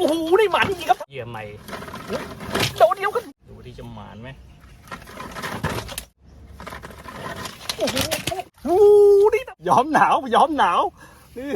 โอ้โหได้หมานจริงๆครับเหยื่อใหม่โดดเดียวกันดูที่จะหมานไหมโอ้โหโอ้โหนี่ย้อมหนาวย้อมหนาวนี่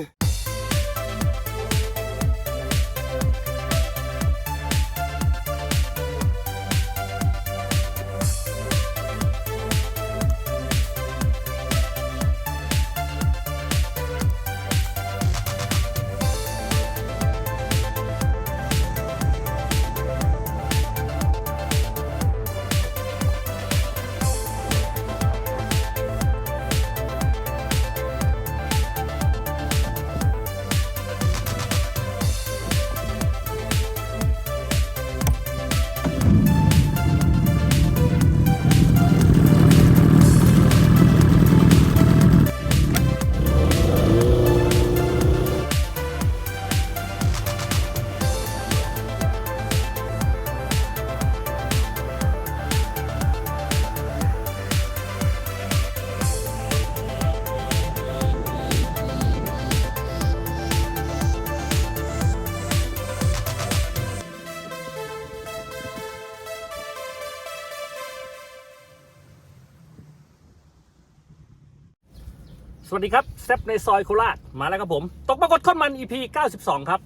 วัสดีครับแซปในซอยโคราชมาแล้วครับผม ตกปรากฏข้อนมัน EP 92 ครับ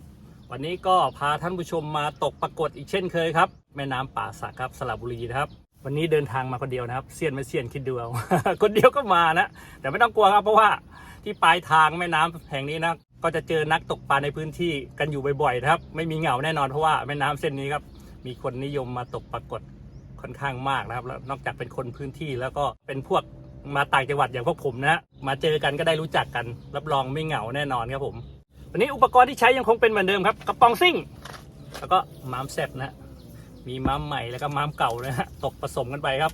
วันนี้ก็พาท่านผู้ชมมาตกปรากฏอีกเช่นเคยครับ แม่น้ำป่าสักครับสระบุรีนะครับ วันนี้เดินทางมาคนเดียวนะครับเซียนไม่เซียนคิดดูเอาคนเดียวก็มานะ แต่ไม่ต้องกลัวครับเพราะว่าที่ปลายทางแม่น้ำแห่งนี้นะก็จะเจอนักตกปลาในพื้นที่กันอยู่บ่อยๆนะครับ ไม่มีเหงาแน่นอนเพราะว่าแม่น้ำเส้นนี้ครับมีคนนิยมมาตกปรากฏค่อนข้างมากนะครับแล้วนอกจากเป็นคนพื้นที่แล้วก็เป็นพวก มาต่างจังหวัดอย่างพวกผมนะ มาเจอกันก็ได้รู้จักกัน รับรองไม่เหงาแน่นอนครับผม วันนี้อุปกรณ์ที่ใช้ยังคงเป็นเหมือนเดิมครับกระป๋องซิ่ง แล้วก็ม้ามแซบนะมีม้ามใหม่แล้วก็ม้ามเก่านะฮะตกผสมกันไปครับ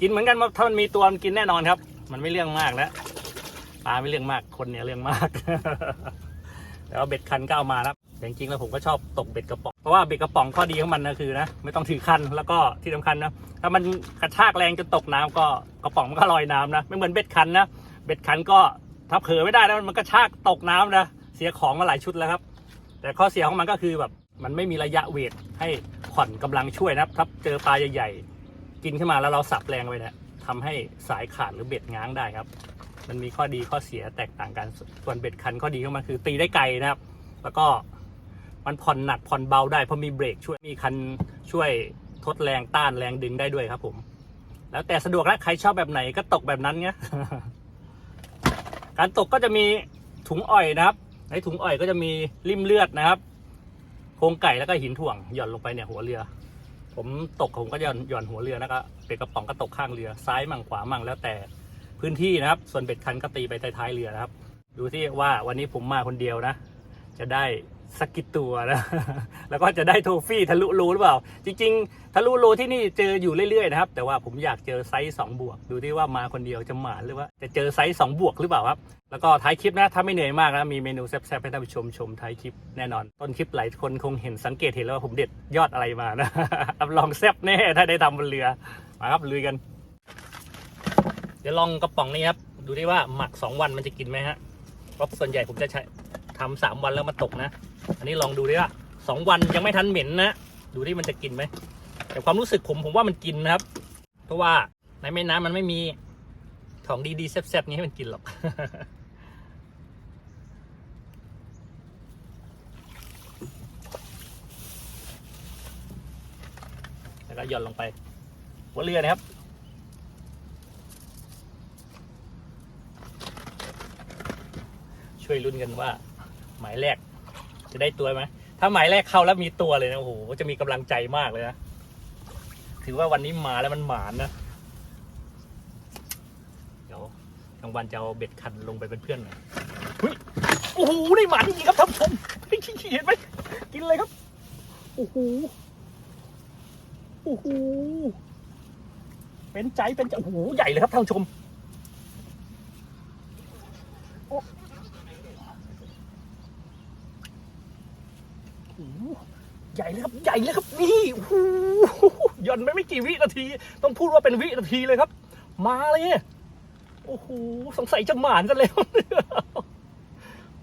กินเหมือนกันถ้ามันมีตัวมันกินแน่นอนครับ มันไม่เรื่องมากแล้วปลาไม่เรื่องมากคนเนี่ยเรื่องมากแต่ว่าเบ็ดคันก็เอามาครับ แต่จริงๆแล้วผมก็ชอบตกเบ็ดกระป๋องเพราะว่าเบ็ดกระป๋องข้อดีของมันนะคือนะไม่ต้องถือคันแล้วก็ที่สำคัญนะถ้ามันกระชากแรงจนตกน้ำก็กระป๋องมันก็ลอยน้ำนะไม่เหมือนเบ็ดคันนะเบ็ดคันก็ถ้าเผลอไม่ได้นะมันกระชากตกน้ำนะเสียของมาหลายชุดแล้วครับ แต่ข้อเสียของมันก็คือแบบมันไม่มีระยะเวทให้ผ่อนกำลังช่วยนะครับถ้าเจอปลาใหญ่ๆกินขึ้นมาแล้วเราสับแรงไปเนี่ยทำให้สายขาดหรือเบ็ดง้างได้ครับ มันมีข้อดีข้อเสียแตกต่างกันส่วนเบ็ดคันข้อดีของมันคือตีได้ไกลนะครับ แล้วก็ มันผ่อนหนักผ่อนเบาได้เพราะมีเบรกช่วยมีคันช่วยทดแรงต้านแรงดึงได้ด้วยครับผม แล้วแต่สะดวกแล้วใครชอบแบบไหนก็ตกแบบนั้นเงี้ยการตกก็จะมีถุงอ่อยนะครับ ในถุงอ่อยก็จะมีริมเลือดนะครับโครงไก่แล้วก็หินถ่วงหย่อนลงไปเนี่ยหัวเรือ ผมตกผมก็หย่อนหย่อนหัวเรือนะครับเป็ดกระป๋องก็ตกข้างเรือ ซ้ายมั่งขวามั่งแล้วแต่พื้นที่นะครับ ส่วนเบ็ดคันก็ตีไปท้ายเรือนะครับ ดูที่ว่าวันนี้ผมมาคนเดียวนะ จะได้ สักกี่ตัวนะแล้วก็จะได้โทฟี่ทะลุรูหรือเปล่า จริง ๆ ทะลุรูที่นี่เจออยู่เรื่อยๆนะครับ แต่ว่าผมอยากเจอไซส์สองบวก ดูที่ว่ามาคนเดียวจะหมาหรือว่า จะเจอไซส์สองบวกหรือเปล่าครับ แล้วก็ท้ายคลิปนะ ถ้าไม่เหนื่อยมากนะ มีเมนูแซ่บๆให้ท่านผู้ชมชมท้ายคลิปแน่นอน ต้นคลิปหลายคนคงเห็นสังเกตเห็นแล้วว่าผมเด็ดยอดอะไรมานะรับรองแซ่บแน่ถ้าได้ทำบนเรือ มาครับลุยกัน เดี๋ยวลองกระป๋องนี้ครับ ดูที่ว่าหมักสองวันมันจะกินไหมฮะเพราะส่วนใหญ่ผมจะใช้ ทำสามวันแล้วมาตกนะ อันนี้ลองดูดิว่าสองวันยังไม่ทันเหม็นนะ ดูที่มันจะกินไหมแต่ความรู้สึกผมผมว่ามันกินนะครับ เพราะว่าในแม่น้ำมันไม่มีของดีๆแซ่บๆนี้ให้มันกินหรอกแล้วก็หย่อนลงไปหัวเรือนะครับช่วยลุ้นกันว่า หมายแรก จะได้ตัวไหมถ้าหมายแรกเข้าแล้วมีตัวเลยนะโอ้โหจะมีกำลังใจมากเลยนะถือว่าวันนี้มาแล้วมันหมานนะเดี๋ยวกลางวันจะเอาเบ็ดคันลงไปเป็นเพื่อนหน่อยโอ้โหนี่หมานจริงๆครับท่านผู้ชมเฮ้ยเห็นไหมกินเลยครับโอ้โหโอ้โหเป็นใจเป็นใจโอ้โหใหญ่เลยครับท่านผู้ชม โอ้โหใหญ่เลยครับ ใหญ่เลยครับ นี่โอ้โหห ย่อนไปไม่กี่วินาที ต้องพูดว่าเป็นวินาทีเลยครับ มาเลยโอ้โหสงสัยจะหมานซะแล้ว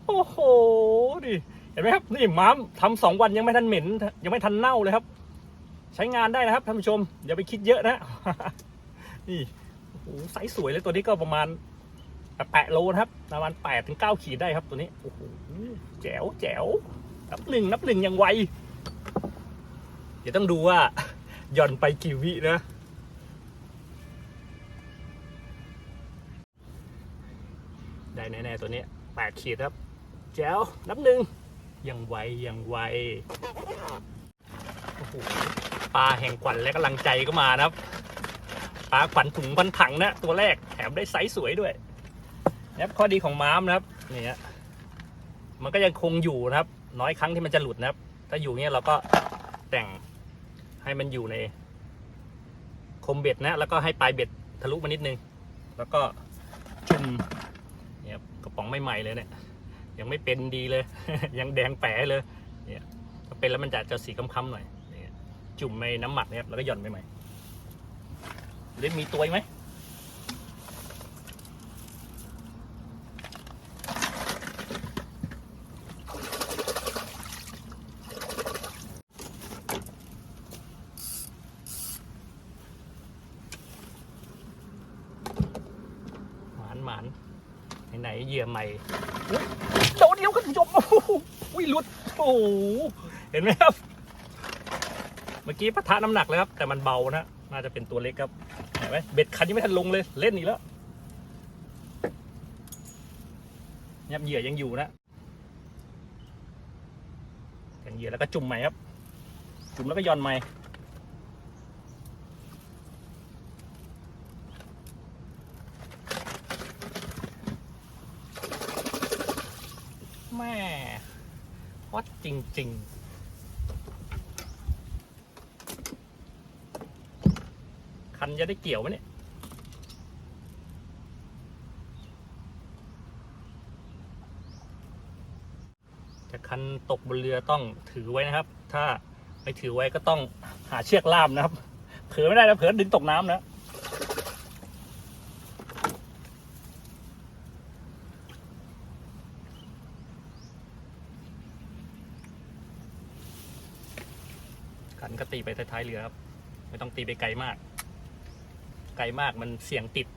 โอ้โหดิเห็นไหมครับนี่ม้ามทำสองวันยังไม่ทันเหม็น ยังไม่ทันเน่าเลยครับ ใช้งานได้นะครับท่านผู้ชม อย่าไปคิดเยอะนะนี่โอ้โหไซส์สวยเลยตัวนี้ก็ประมาณแปะโลนะครับประมาณแปดถึงเก้าขีดได้ครับตัวนี้โอ้โหแจ๋วแจ๋วนับหนึ่งนับหนึ่งย่างไวเดี๋ยวต้องดูว่า หย่อนไปกี่วินะ ได้แน่ๆตัวนี้แปดขีดครับ แจ๋วนับหนึ่งยังไวยังไวโอ้โหปลาแห่งขวัญและกำลังใจก็มานะครับปลาขวัญถุงพันถังนะ ตัวแรกแถมได้ไซส์สวยด้วยนะครับข้อดีของม้ามนะครับนี่ฮะมันก็ยังคงอยู่นะครับ น้อยครั้งที่มันจะหลุดนะครับ ถ้าอยู่เนี้ยเราก็แต่ง ให้มันอยู่ในคมเบ็ดนะ แล้วก็ให้ปลายเบ็ดทะลุมานิดนึง แล้วก็จุ่มเนี่ยกระป๋องใหม่ๆเลยเนี่ยยังไม่เป็นดีเลย ยังแดงแป๋เลยเนี่ยถ้าเป็นแล้วมันจะจะสีค้ำๆหน่อยเนี่ยจุ่มในน้ำหมักนะครับแล้วก็หย่อนไปใหม่เล่นมีตัวไหม หมานหนไหนๆเหยื่อใหม่โดดเดียวครับคุณผู้ชมโอ้โหอุ้ยลุดโอ้เห็นไหมครับ เมื่อกี้ปะทะน้ำหนักเลยครับ แต่มันเบานะน่าจะเป็นตัวเล็กครับเห็นไหมเบ็ดคันยังไม่ทันลงเลยเล่นอีกแล้วยับเหยื่อยังอยู่นะแทงเหยื่อแล้วก็จุ่มใหม่ครับ จุ่มแล้วก็ย่อนใหม่ แม่ฮอต จริง ๆคันจะได้เกี่ยวไหมเนี่ย จะคันตกบนเรือต้องถือไว้นะครับ ถ้าไม่ถือไว้ก็ต้องหาเชือกล่ามนะครับเผลอไม่ได้นะเผลอดึงตกน้ำนะ ก็ตีไปท้ายๆเรือครับ ไม่ต้องตีไปไกลมาก ไกลมากมันเสียงติด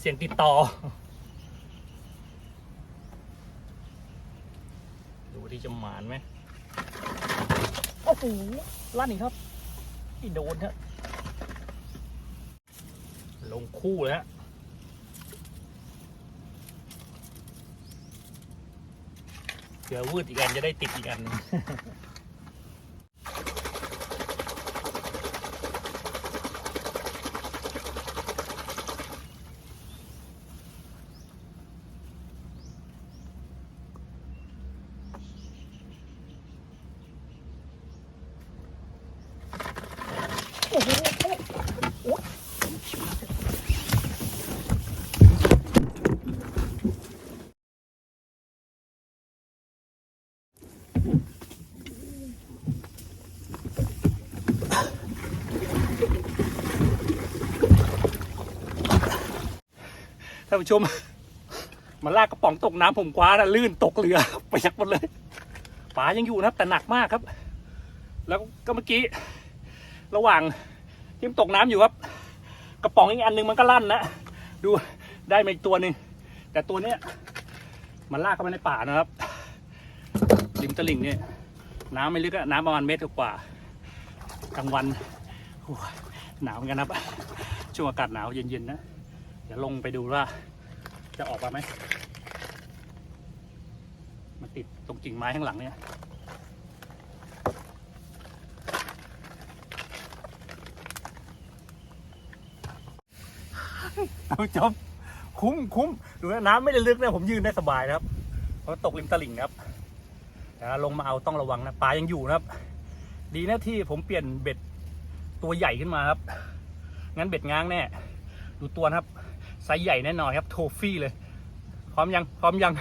เสียงติดต่อ ดูที่จะหมานไหมโอ้โหลั่นอีกครับที่โดนฮะลงคู่เลยฮะเผื่อวืดอีกอันจะได้ติดอีกอัน ท่านผู้ชมมาลากกระป๋องตกน้ำผมคว้านะลื่นตกเรือไปยักหมดเลยปลายังอยู่นะครับ แต่หนักมากครับ แล้วก็เมื่อกี้ ระหว่างที่มันตกน้ำอยู่ครับ กระป๋องอีกอันหนึ่งมันก็ลั่นนะดูได้มาอีกตัวหนึ่งแต่ตัวเนี้ยมันลากเข้ามาในป่านะครับริมตลิ่งเนี่ยน้ำไม่ลึกอะน้ำประมาณเมตรกว่ากลางวันหนาวเหมือนกันครับช่วงอากาศหนาวเย็นๆนะ ดี๋ยวลงไปดูว่า จะออกมาไหมมันติดตรงกิ่งไม้ข้างหลังเนี่ยท่านผู้ชมคุ้มคุ้มดูนะน้ำไม่ได้ลึกนะผมยืนได้สบายนะครับ เพราะตกริมตลิ่งครับแต่ลงมาเอาต้องระวังนะปลายังอยู่นะครับ ดีนะที่ผมเปลี่ยนเบ็ดตัวใหญ่ขึ้นมาครับ งั้นเบ็ดง้างแน่ ดูตัวนะครับ ซส์ใหญ่แน่นอนครับ โทฟี่เลย พร้อมยัง พร้อมยัง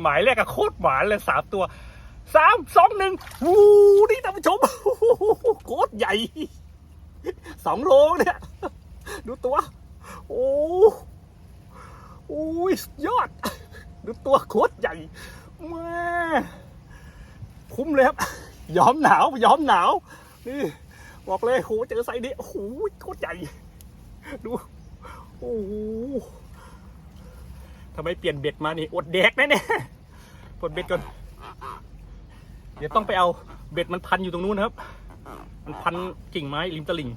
หมายแรกอะโคตรหวานเลยสามตัวสามสองหนึ่งวูนี่ท่านผู้ชมโคตรใหญ่สองโลเนี่ย ดูตัว โอ้โอ้ยยอด ดูตัวโคตรใหญ่แม่คุ้มเลยครับยอมหนาวยอมหนาว นี่ บอกเลยโหเจอไซส์นี้โอ้โหโคตรใหญ่ ดู โอ้โหทำไมเปลี่ยนเบ็ดมานี่อดแดกแน่ๆปลดเบ็ดก่อน เดี๋ยวต้องไปเอาเบ็ดมันพันอยู่ตรงนู้นครับ มันพันกิ่งไม้ริมตลิ่ง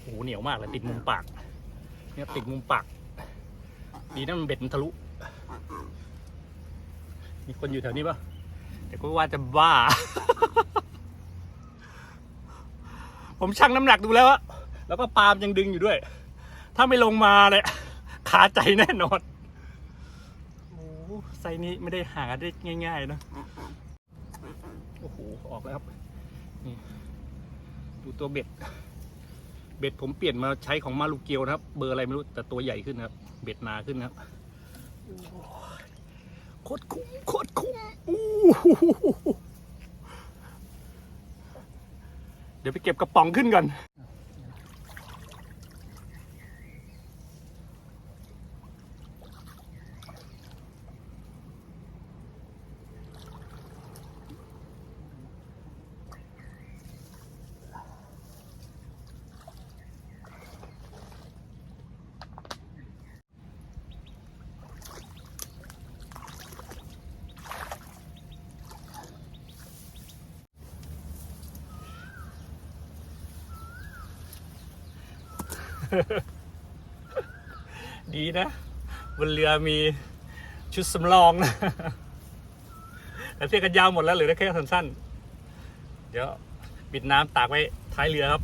โอ้โหเหนียวมากเลยติดมุมปาก เนี่ยติดมุมปาก ดีนะมันเบ็ดมันทะลุ มีคนอยู่แถวนี้ปะแต่ก็ว่าจะบ้า ผมชั่งน้ำหนักดูแล้วอะแล้วก็ปาล์มยังดึงอยู่ด้วย ถ้าไม่ลงมาเลยขาใจแน่นอนโอ้ไซนี้ไม่ได้หาได้ง่ายๆนะโอ้โหออกแล้วครับนี่ดูตัวเบ็ด เบ็ดผมเปลี่ยนมาใช้ของมาลูกเกียวนะครับ เบอร์อะไรไม่รู้แต่ตัวใหญ่ขึ้นครับ เบ็ดนาขึ้นครับโคตรคุ้มโคตรคุ้มอู้เดี๋ยวไปเก็บกระป๋องขึ้นก่อน ดีนะบ นเรือมีชุดสำรองนะแต่เสื้อกันยาวหมดแล้วหลือแต่แค่สั้นๆ เดี๋ยวปิดน้ำตากไว้ท้ายเรือครับ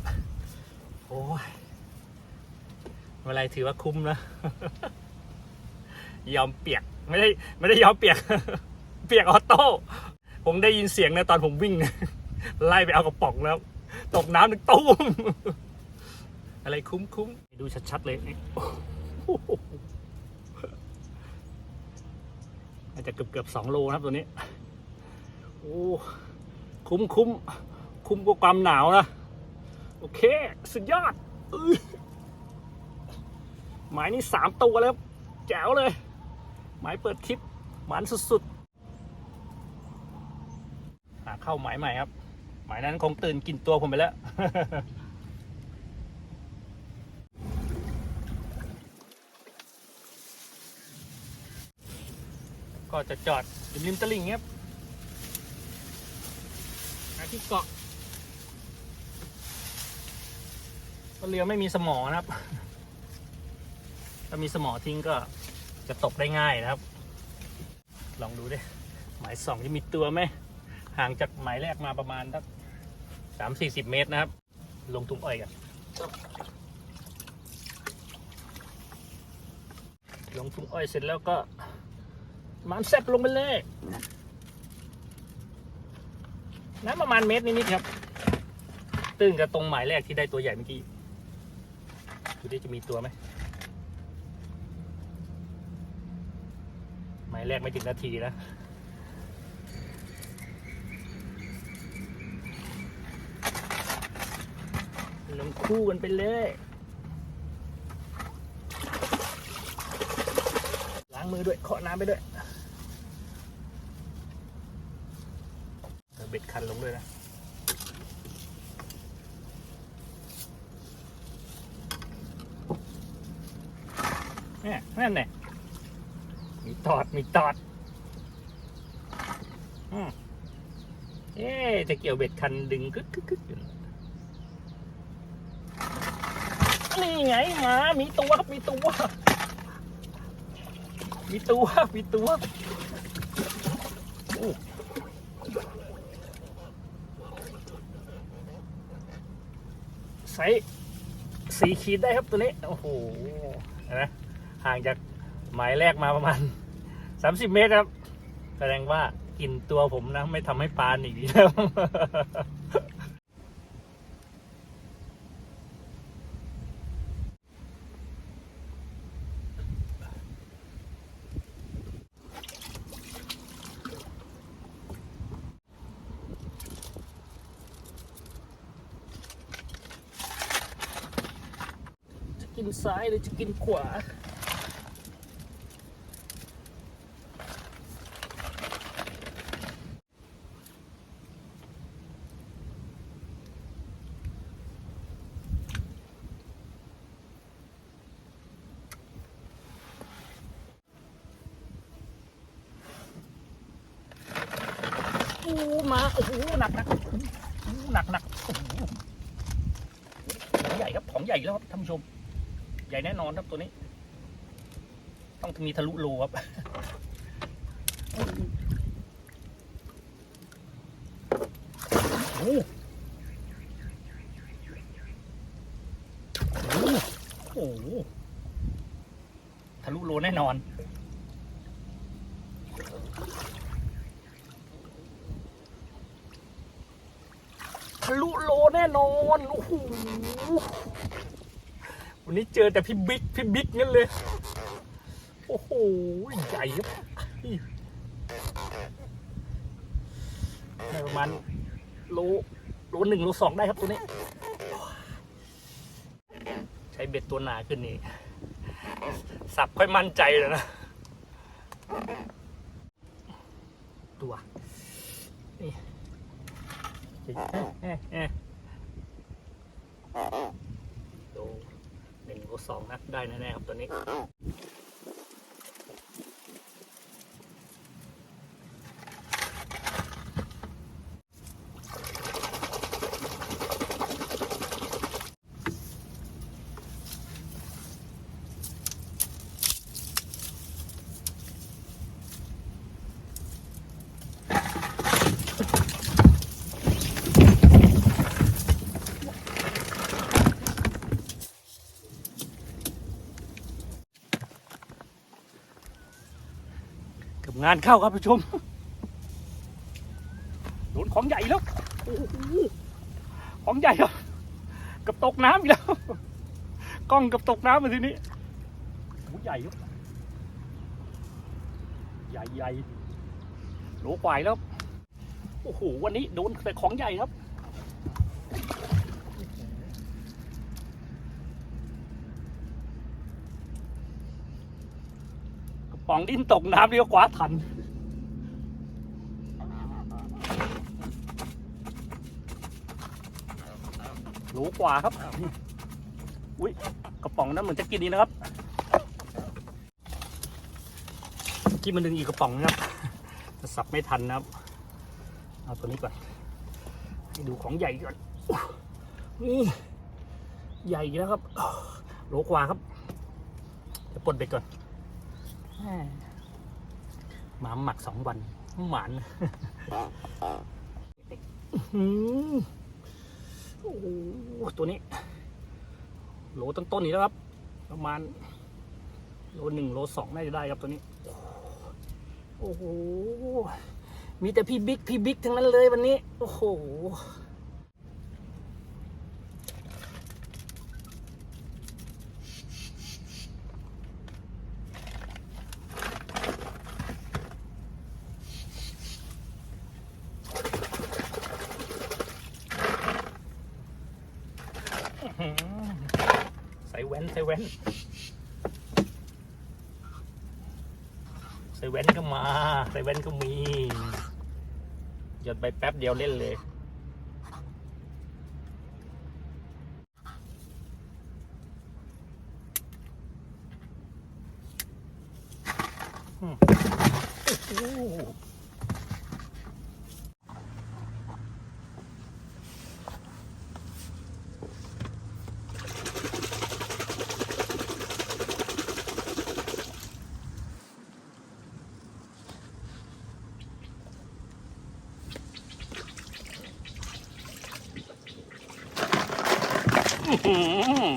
โอ้ยไม่เป็นไรถือว่าคุ้มนะยอมเปียกไม่ได้ไม่ได้ยอมเปียก เปียกออโต้ ผมได้ยินเสียงนะตอนผมวิ่ง ไล่ไปเอากระป๋องแล้ว ตกน้ำหนึ่งตุ้มอะไรคุ้มคุ้มดูชัดๆเลยนี่ อาจจะเกือบเกือบสองโลนะครับตัวนี้ โอ้ คุ้มคุ้มคุ้มกว่าความหนาวนะ โอเค สุดยอดหมายนี้สามตัวแล้ว แจ๋วเลย หมายเปิดคลิปหมันสุดๆ หาเข้าหมายใหม่ครับ หมายนั้นคงตื่นกินตัวผมไปแล้ว ก็จะจอดอยู่ริมตลิ่งเงี้ยครับหาที่เกาะก็เรือไม่มีสมอนะครับ ถ้ามีสมอทิ้งก็จะตกได้ง่ายนะครับ ลองดูดิหมายสองจะมีตัวไหมห่างจากหมายแรกมาประมาณสักสามสี่สิบเมตรนะครับ ลงตุ้มอ้อยกันลงตุ้มอ้อยเสร็จแล้วก็ มันแซบลงไปเลย น้ำประมาณเมตรนิดๆครับ ตึ้งกับตรงหมายแรกที่ได้ตัวใหญ่เมื่อกี้ ดูดิจะมีตัวไหม หมายแรกไม่ถึงนาทีนะลงคู่กันไปเลยล้างมือด้วยเคาะน้ำไปด้วยเอาเบ็ดคันลงด้วยนะนี่นั่นแหละมีตอด มีตอดอืมเอ๊จะเกี่ยวเบ็ดคันดึงกึกกึกกึกอยู่นี่ไงหมา มีตัว มีตัว มีตัว มีตัว ไซส์สี่ขีดได้ครับตัวนี้ โอ้โหนะห่างจากหมายแรกมาประมาณสามสิบเมตรครับ แสดงว่ากินตัวผมนะ ไม่ทำให้ปลาหนีแล้ว นซ้ายหรือจะกินขวา โอ้มา โอ้หนักหนักหนักหนักโอ้ใหญ่ครับ ของใหญ่แล้วครับท่านผู้ชม ญ่แน่นอนครับตัวนี้ ต้องมีทะลุโลครับโอ้โหทะลุโลแน่นอน ทะลุโลแน่นอน โอ้โห วันนี้เจอแต่พี่บิ๊กพี่บิ๊กงั้นเลย โอ้โหใหญ่ครับประมาณโลโลหนึ่งโลสองได้ครับตัวนี้ ใช้เบ็ดตัวหนาขึ้นนี่ สับค่อยมั่นใจเลยนะ ตัว นี่เอ๊ะเอ๊ะโลหนึ่งโล สองนะได้แน่ๆครับตัวนี้ งานเข้าครับผู้ชม โดนของใหญ่แล้วโอ้โหของใหญ่ครับกับตกน้ำอีกแล้ว กล้องกับตกน้ำมาทีนี้หูใหญ่ครับใหญ่ใหญ่โหลควายแล้ว โอ้โห วันนี้โดนแต่ของใหญ่ครับ กระ ป๋องดิ้นตกน้ำเรียวกว่าทันโหลกว่าครับ อุ้ยกระป๋องนั้นเหมือนจะกินดีนะครับกินมันดึงอีกกระป๋องนะครับจะสับไม่ทันนะครับ เอาตัวนี้ก่อน ให้ดูของใหญ่ก่อน นี่ ใหญ่แล้วครับ โลกว่าครับ จะปลดเบ็ดก่อน หมาหมักสองวัน หมานโอ้ตัวนี้โหลต้นๆนี้แล้วครับ ประมาณ โลหนึ่งโลสองน่าจะได้ครับตัวนี้ โอ้โห มีแต่พี่บิ๊ก พี่บิ๊กทั้งนั้นเลยวันนี้ โอ้โห นเซเว่นเซเว่นก็มาเซเว่นก็มี หยดไปแป๊บเดียวเล่นเลย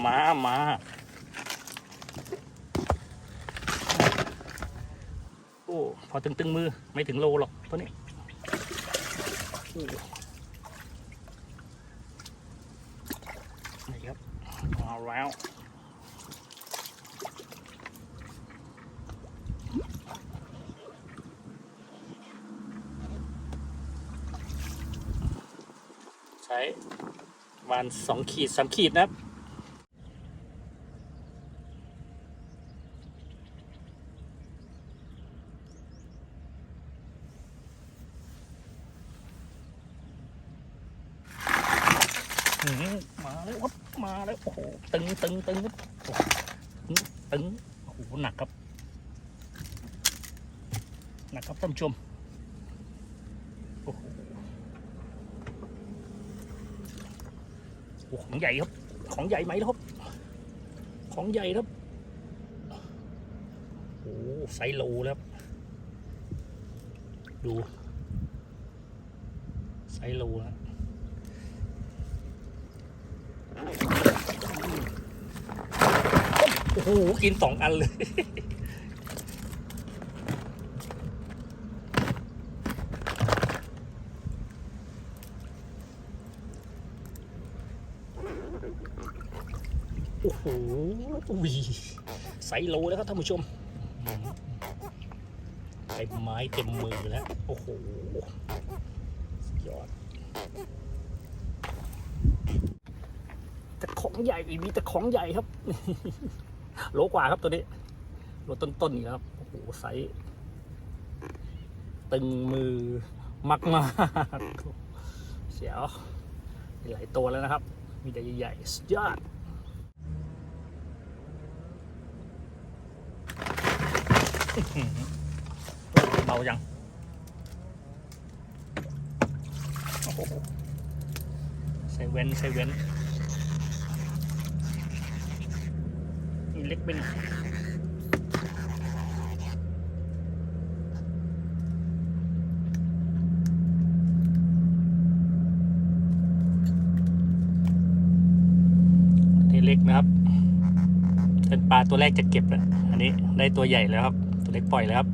มามาโอ้ พอตึงตึงๆมือไม่ถึงโลหรอกตัวนี้โอ้นี่ครับเอาแล้ว ใช้ ประวันสองขีดสามขีดนะครับมาแล้วครับมาแล้วโอ้โหตึงตึงตึงตึงตึงโอ้โหหนักครับหนักครับท่านผู้ชมโอ้โห โอ้ ของใหญ่ครับ ของใหญ่ไหมครับ ของใหญ่ครับโอ้ไซโลแล้วดูไซส์โลนะโอ้โห กินสองอันเลย โอ้โหอุ้ยไซส์โลแล้วครับท่านผู้ชมเต็มไม้เต็มมือแล้ว โอ้โหสุดยอดแต่ของใหญ่มีแต่ของใหญ่ครับ โลกว่าครับตัวนี้โลต้นๆนี่ครับ โอ้โหไซส์ตึงมือมากๆเสียวมีหลายตัวแล้วนะครับ มีแต่ใหญ่ๆสุดยอด เบายัง โอ้โหใส่เว้นใส่เว้นนี่เล็กเป็นนี่เล็กนะครับเป็นปลาตัวแรกจะเก็บแล้วอันนี้ได้ตัวใหญ่แล้วครับ ตัวเล็กปล่อยแล้วครับ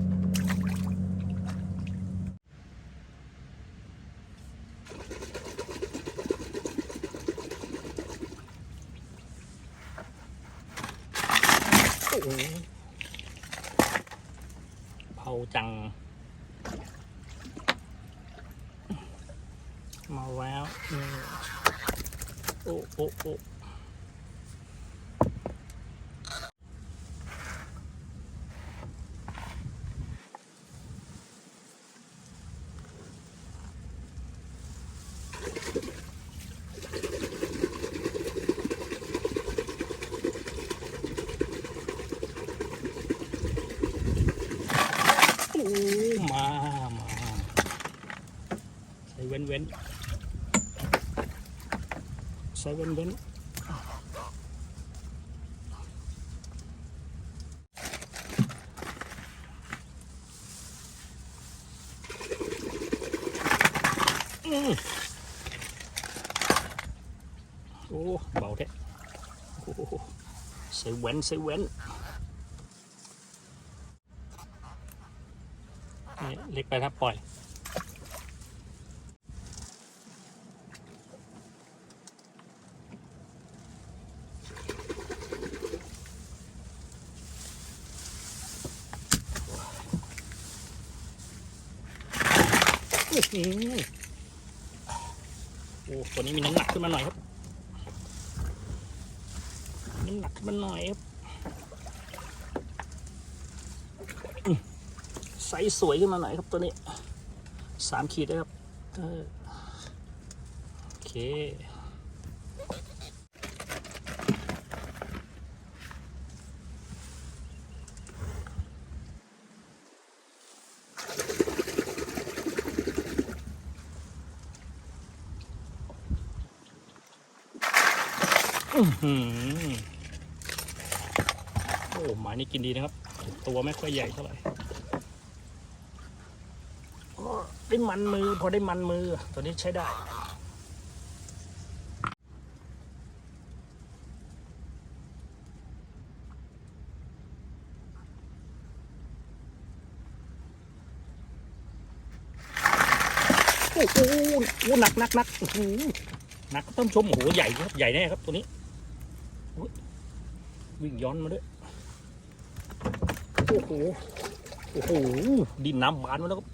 โอ้โหเผาจัง มาแล้ว โอ้โอ้โอ้โอ้มา มา ใส่เว้นเว้น ใส่เว้นเว้นโอ้เบาแท้โอ้โหใส่เว้นใส่เว้นเล็กไปครับปล่อย อื้อหือโอ้ตัวนี้มีน้ำหนักขึ้นมาหน่อยครับ น้ำหนักขึ้นมาหน่อยครับอืมไซ ส์สวยขึ้นมาหน่อยครับตัวนี้สามขีดนะครับโอเคอื้อหือโอ้หมายนี้กินดีนะครับ ตัวไม่ค่อยใหญ่เท่าไหร่ก็ได้ มันมือ พอได้มันมือ ตัวนี้ใช้ได้โอ้โหหนักหนักหนักโอ้โหหนักต้องชมโอ้โหใหญ่ครับ ใหญ่แน่ครับตัวนี้วิ่งย้อนมาด้วย โอ้โห โอ้โห ดินน้ำบานมาแล้วครับ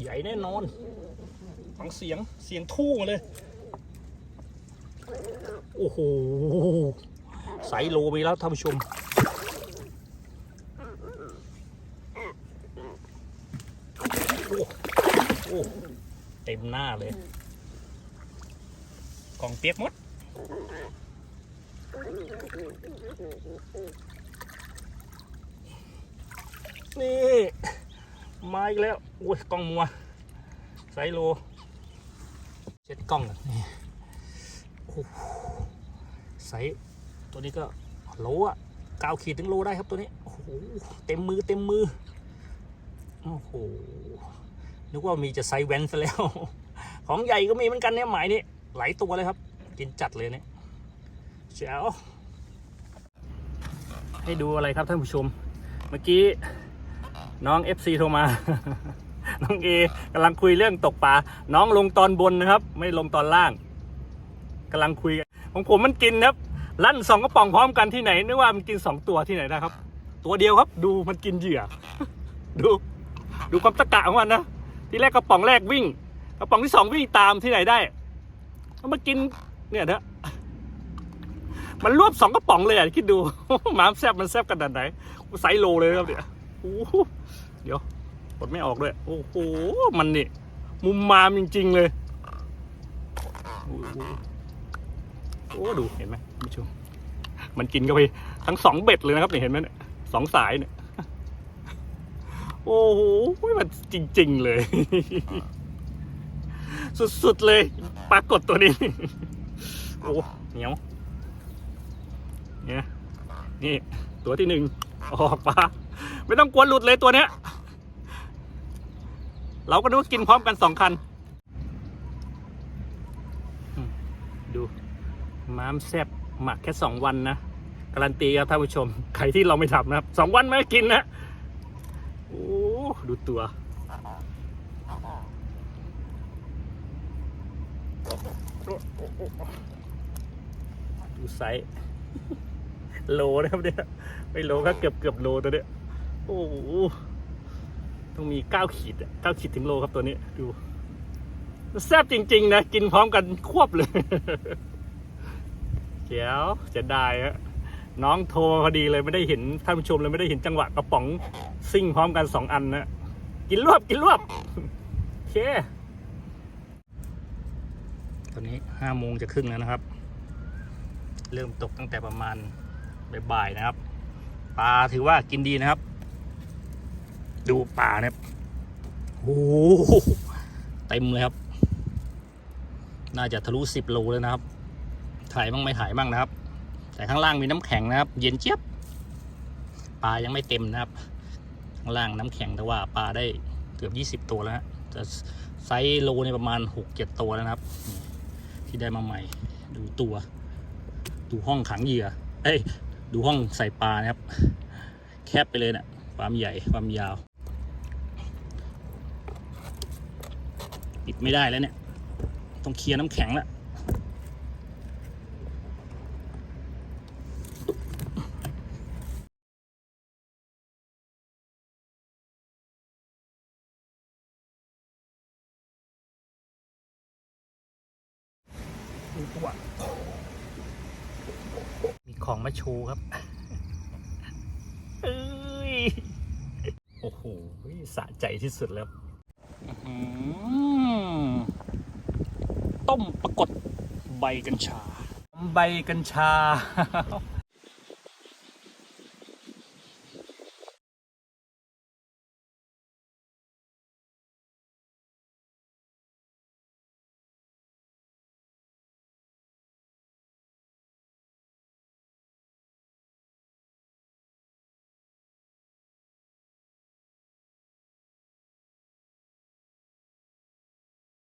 ใหญ่แน่นอน ฟังเสียงเสียงทู่มาเลย โอ้โหใสโลไปแล้วท่านผู้ชม โอ้โอ้เต็มหน้าเลย กล่องเปียกหมดนี่ มาอีกแล้วโอ้ยกล้องมัวไซส์โลเช็ดกล้องนี่โอ้ไซส์ตัวนี้ก็โลอะก้าขีดถึงโลได้ครับตัวนี้โอ้โหเต็มมือเต็มมือโอ้โหนึกว่ามีจะไซส์แว้นซะแล้ว ของใหญ่ก็มีเหมือนกันเนี่ยหมายนี้หลายตัวเลยครับ กินจัดเลยเนี่ยเจ้าให้ดูอะไรครับท่านผู้ชม เมื่อกี้ น้อง FC โทรมา น้องเอกำลังคุยเรื่องตกปลา น้องลงตอนบนนะครับ ไม่ลงตอนล่างกำลังคุยกันของผมมันกินครับ ลั่นสองกระป๋องพร้อมกันที่ไหนนึกว่ามันกินสองตัวที่ไหนนะครับ ตัวเดียวครับ ดูมันกินเหยื่อ ดู ดูความตะกะของมันนะที่แรกกระป๋องแรกวิ่ง กระป๋องที่สองวิ่งตามที่ไหนได้เอามากินเนี่ยนะมันรวบสองกระป๋องเลยอะคิดดูหมาแซบมันแซบกันดันไหนไซส์โลเลยครับเนี่ย โอ้โหเดี๋ยวกดไม่ออกด้วย โอ้โห มันนี่ มุมมามจริง ๆ เลยโอ้ดูเห็นไหมคุณผู้ชมมันกินเข้าไปทั้งสองเบ็ดเลยนะครับเนี่ยเห็นไหมเนี่ยสองสายเนี่ย โอ้โหมันจริง ๆ เลย สุด ๆ เลยปรากฏตัวนี้ โอ้เหนียวเนี่ยนี่ ตัวที่หนึ่งออกปลา ไม่ต้องกลัวหลุดเลยตัวเนี้ย เราก็นึกว่ากินพร้อมกันสองคัน ดูม้ามแซบหมักแค่สองวันนะการันตีครับท่านผู้ชม ใครที่เราไม่ทำนะครับสองวันไม่กินนะโอ้ดูตัว ดูไซส์โลนะครับเนี่ย ไม่โลก็เกือบเกือบโลตัวเนี้ย โอ้โหต้องมีเก้าขีดเก้าขีดถึงโลครับตัวนี้ ดูแซ่บจริง ๆ นะ กินพร้อมกันควบเลยเจ๋วจะได้ฮะน้องโทรพอดีเลยไม่ได้เห็นท่านผู้ชมเลยไม่ได้เห็นจังหวะกระป๋องซิ่งพร้อมกันสองอันนะกินรวบกินรวบโอเคตอนนี้ห้าโมงจะครึ่งแล้วนะครับ เริ่มตกตั้งแต่ประมาณบ่ายๆนะครับ ปลาถือว่ากินดีนะครับ ดูปลานะครับโอ้โหเต็มเลยครับ น่าจะทะลุสิบโลเลยนะครับ ถ่ายบ้างไม่ถ่ายบ้างนะครับ แต่ข้างล่างมีน้ำแข็งนะครับ เย็นเจี๊ยบปลายังไม่เต็มนะครับ ข้างล่างน้ำแข็งแต่ว่าปลาได้เกือบยี่สิบตัวแล้วฮะจะไซส์โลในประมาณหกเจ็ดตัวแล้วนะครับ ที่ได้มาใหม่ ดูตัว ดูห้องขังเหยื่อ เอ้ย ดูห้องใส่ปลานะครับ แคบไปเลยนะ่ะความใหญ่ความยาว ปิดไม่ได้แล้วเนี่ย ต้องเคลียร์น้ำแข็งแล้วมีของมาโชว์ครับเอ้ย โอ้โหสะใจที่สุดแล้ว ต้มปรากฏใบกัญชา ใบกัญชา